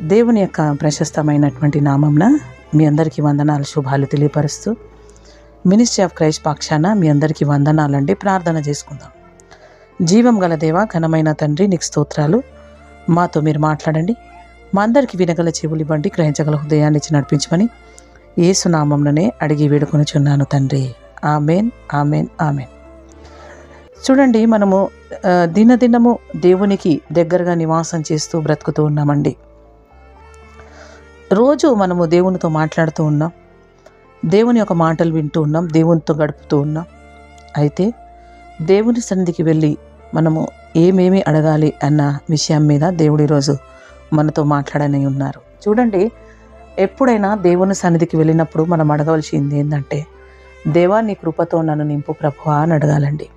దేవుని యొక్క ప్రశస్తమైనటువంటి నామంన మీ అందరికీ వందనాలు శుభాలు తెలియపరుస్తూ మినిస్ట్రీ ఆఫ్ క్రైస్ట్ పక్షాన మీ అందరికీ వందనాలండి. ప్రార్థన చేసుకుందాం. జీవం గల దేవ ఘనమైన తండ్రి నీకు స్తోత్రాలు. మాతో మీరు మాట్లాడండి. మా అందరికీ వినగల చెవులు ఇవ్వండి గ్రహించగల హృదయాన్ని ఇచ్చి నడిపించమని ఏసునామంలోనే అడిగి వేడుకొనుచున్నాను తండ్రి. Amen amen amen. చూడండి మనము దినదినము దేవునికి దగ్గరగా నివాసం చేస్తూ బ్రతుకుతూ ఉన్నామండి. రోజు మనము దేవునితో మాట్లాడుతూ ఉన్నాం. దేవుని యొక్క మాటలు వింటూ ఉన్నాం దేవునితో గడుపుతూ ఉన్నాం. అయితే దేవుని సన్నిధికి వెళ్ళి మనము ఏమేమి అడగాలి అన్న విషయం మీద దేవుడు ఈరోజు మనతో మాట్లాడని ఉన్నారు. చూడండి ఎప్పుడైనా దేవుని సన్నిధికి వెళ్ళినప్పుడు మనం అడగవలసింది ఏంటంటే దేవా నీ కృపతో నన్ను నింపు ప్రభువా అని అడగాలండి.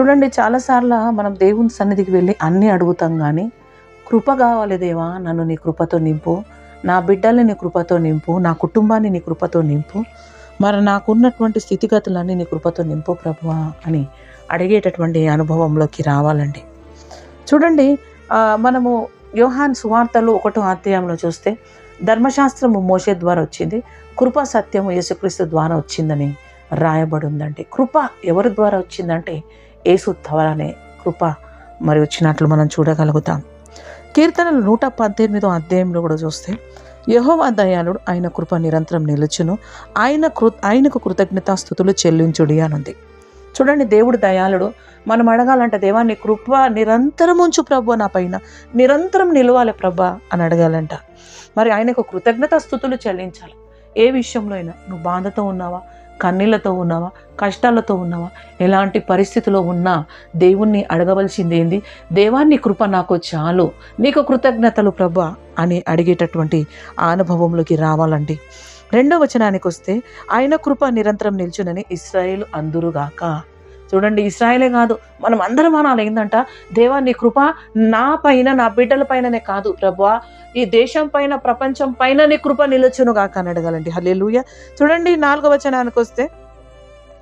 చూడండి చాలాసార్లు మనం దేవుని సన్నిధికి వెళ్ళి అన్నీ అడుగుతాం కానీ కృప కావాలి దేవా నన్ను నీ కృపతో నింపు నా బిడ్డల్ని నీ కృపతో నింపు నా కుటుంబాన్ని నీ కృపతో నింపు మరి నాకున్నటువంటి స్థితిగతులన్నీ నీ కృపతో నింపు ప్రభువా అని అడిగేటటువంటి అనుభవంలోకి రావాలండి. చూడండి మనము యోహాన్ సువార్తలు ఒకటో అధ్యాయంలో చూస్తే ధర్మశాస్త్రము మోసే ద్వారా వచ్చింది కృప సత్యము యేసుక్రీస్తు ద్వారా వచ్చిందని రాయబడి ఉందండి కృప ఎవరి ద్వారా వచ్చిందంటే యేసు ద్వారానే కృప మరి వచ్చినట్లు మనం చూడగలుగుతాం. కీర్తనలు నూట పద్దెనిమిదో అధ్యాయంలో కూడా చూస్తే యహోవా దయాళుడు ఆయన కృప నిరంతరం నిలుచును. ఆయన కృ ఆయనకు కృతజ్ఞతాస్థుతులు చెల్లించుడి అని ఉంది చూడండి దేవుడు దయాళుడు. మనం అడగాలంటే దేవా నీ కృప నిరంతరం ఉంచు ప్రభు నా పైన నిరంతరం నిలవాలి ప్రభా అని అడగాలంట. మరి ఆయనకు కృతజ్ఞత స్థుతులు చెల్లించాలి. ఏ విషయంలో అయినా నువ్వు బాధతో ఉన్నావా? కన్నీళ్ళతో ఉన్నావా? కష్టాలతో ఉన్నావా? ఎలాంటి పరిస్థితిలో ఉన్నా దేవుణ్ణి అడగవలసింది ఏంది? దేవాన్ని కృప నాకు చాలు. నీకు కృతజ్ఞతలు ప్రభా అని అడిగేటటువంటి అనుభవంలోకి రావాలండి. రెండో వచనానికి వస్తే ఆయన కృప నిరంతరం నిల్చునని ఇస్రాయేల్ అందురుగాక. చూడండి ఇస్రాయలే కాదు మనం అందరం అనాలి. ఏంటంట దేవా నీ కృప నా పైన నా బిడ్డల పైననే కాదు ప్రభా ఈ దేశం పైన ప్రపంచం పైన నీ కృప నిలుచును కాక అని అడగాలండి. హల్లెలూయ. చూడండి నాలుగో వచనానికి వస్తే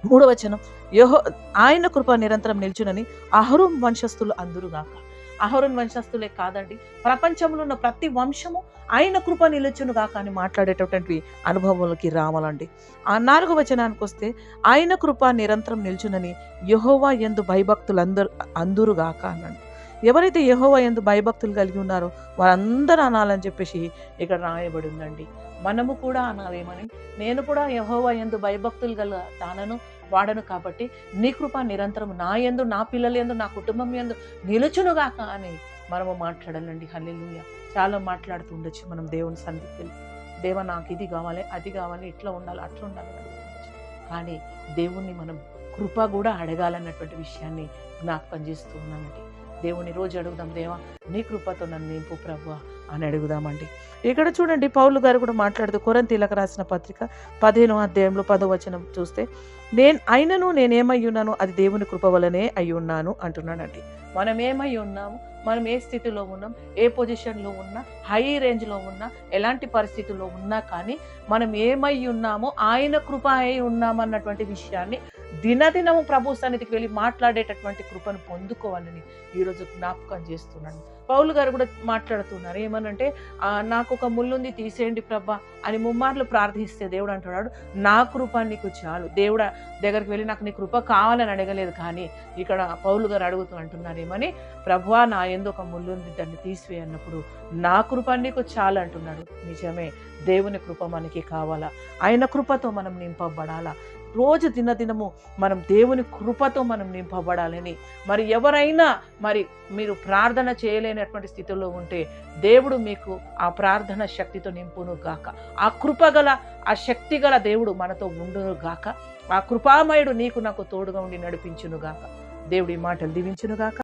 మూడో వచనం. యహో ఆయన కృప నిరంతరం నిల్చునని అహరుం వంశస్థులు అందురుగాక. అహరున్ వంశస్థులే కాదండి. ప్రపంచంలో ఉన్న ప్రతి వంశము ఆయన కృప నిలుచును గాక అని మాట్లాడేటటువంటి అనుభవంలోకి రావాలండి. ఆ నాలుగో వచనానికి వస్తే ఆయన కృప నిరంతరం నిల్చునని యహోవా ఎందు భయభక్తులందరూ అందురుగాక అన్నాడు. ఎవరైతే యహోవా ఎందు భయభక్తులు కలిగి ఉన్నారో వారందరూ అనాలని చెప్పేసి ఇక్కడ రాయబడి ఉందండి. మనము కూడా అనాలేమని. నేను కూడా యహోవా ఎందు భయభక్తులు గల తానను వాడను కాబట్టి నీ కృప నిరంతరం నా ఎందు నా పిల్లల ఎందు నా కుటుంబం ఎందు నిలుచునుగాక అని మనము మాట్లాడాలండి. హల్లెలూయ. చాలా మాట్లాడుతూ ఉండొచ్చు మనం దేవుని సన్నిధికి వెళ్ళి. దేవ నాకు ఇది కావాలి అది కావాలి ఇట్లా ఉండాలి అట్లా ఉండాలి అడుగుతుండొచ్చు కానీ దేవుణ్ణి మనం కృప కూడా అడగాలన్నటువంటి విషయాన్ని జ్ఞాపకం చేస్తూ ఉన్నానండి. దేవుని రోజు అడుగుదాం దేవా నీ కృపతో నన్ను నింపు ప్రభు అని అడుగుదామండి. ఇక్కడ చూడండి పౌలు గారు కూడా మాట్లాడుతూ కొరంతీలకు రాసిన పత్రిక పదిహేను అధ్యాయంలో పదవచనం చూస్తే నేను అయినను నేనేమై ఉన్నాను అది దేవుని కృప వలనే అయి ఉన్నాను అంటున్నాడండి. మనం ఏమై ఉన్నాము? మనం ఏ స్థితిలో ఉన్నాం? ఏ పొజిషన్లో ఉన్నా? హై రేంజ్లో ఉన్నా? ఎలాంటి పరిస్థితుల్లో ఉన్నా కానీ మనం ఏమై ఉన్నామో ఆయన కృప అయి ఉన్నామన్నటువంటి విషయాన్ని దినదినము ప్రభు సన్నిధికి వెళ్ళి మాట్లాడేటటువంటి కృపను పొందుకోవాలని ఈరోజు జ్ఞాపకం చేస్తున్నాను. పౌలు గారు కూడా మాట్లాడుతున్నారు. ఏమనంటే నాకు ఒక ముళ్ళుంది తీసేయండి ప్రభా అని ముమ్మార్లు ప్రార్థిస్తే దేవుడు అంటున్నాడు. నా కృప నీకు చాలు. దేవుడు దగ్గరికి వెళ్ళి నాకు నీ కృప కావాలని అడగలేదు కానీ ఇక్కడ పౌలు గారు అడుగుతూ అంటున్నారు. ఏమని? ప్రభువా నా ఎందు ఒక ముళ్ళుంది దాన్ని తీసివే అన్నప్పుడు నా కృప నీకు చాలు అంటున్నాడు. నిజమే దేవుని కృప మనకి కావాలా? ఆయన కృపతో మనం నింపబడాలా? రోజు దినదినము మనం దేవుని కృపతో మనం నింపబడాలని. మరి ఎవరైనా మరి మీరు ప్రార్థన చేయలేనటువంటి స్థితిలో ఉంటే దేవుడు మీకు ఆ ప్రార్థన శక్తితో నింపును గాక. ఆ కృపగల ఆ శక్తి గల దేవుడు మనతో ఉండును గాక. ఆ కృపామయుడు నీకు నాకు తోడుగా ఉండి నడిపించును గాక. దేవుడి మాటలు దీవించును గాక.